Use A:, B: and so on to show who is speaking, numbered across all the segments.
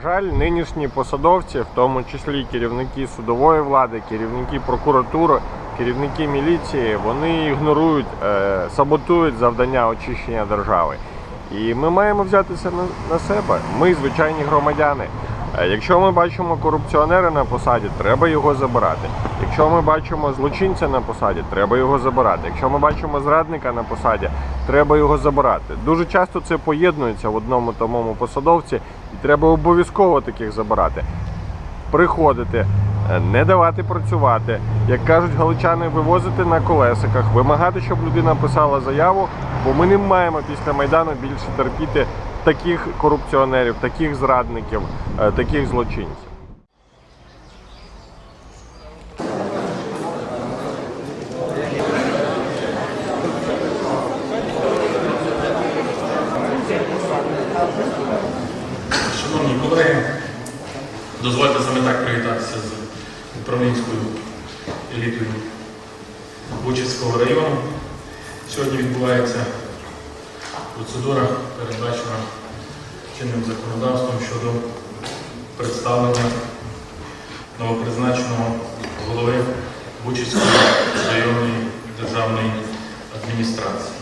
A: Жаль, нинішні посадовці, в тому числі керівники судової влади, керівники прокуратури, керівники міліції, вони ігнорують, е, саботують завдання очищення держави. І ми маємо взятися на себе. Ми звичайні громадяни. Е, Якщо ми бачимо корупціонера на посаді, треба його забирати. Якщо ми бачимо злочинця на посаді, треба його забирати. Якщо ми бачимо зрадника на посаді, треба його забирати. Дуже часто це поєднується в одному тому посадовці, і треба обов'язково таких забирати. Приходити, не давати працювати, як кажуть галичани, вивозити на колесиках, вимагати, щоб людина писала заяву, бо ми не маємо після майдану більше терпіти таких корупціонерів, таких зрадників, е, таких злочинців.
B: Шановні колеги, дозвольте саме так привітатися з управлінською елітою Бучицького району. Сьогодні відбувається процедура, передбачена чинним законодавством щодо представлення новопризначеного голови Бучицької районної державної адміністрації.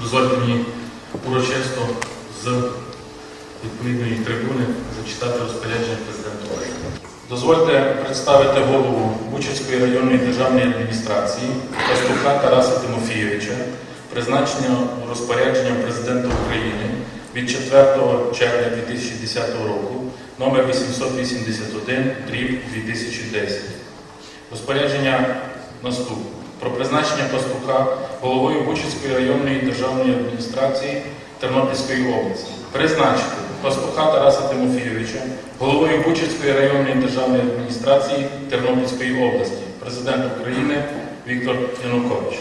B: Дозвольте мені урочисто з відповідної трибуни зачитати розпорядження президента. Дозвольте представити голову Бучацької районної державної адміністрації Пастуха Тараса Тимофійовича, призначення розпорядженням президента України від 4 червня 2010 року номер 881 дріб 2010. Розпорядження наступне. Про призначення пастуха головою Бучицької районної державної адміністрації Тернопільської області. Призначити пастуха Тараса Тимофійовича головою Бучицької районної державної адміністрації Тернопільської області. Президент України Віктор Янукович.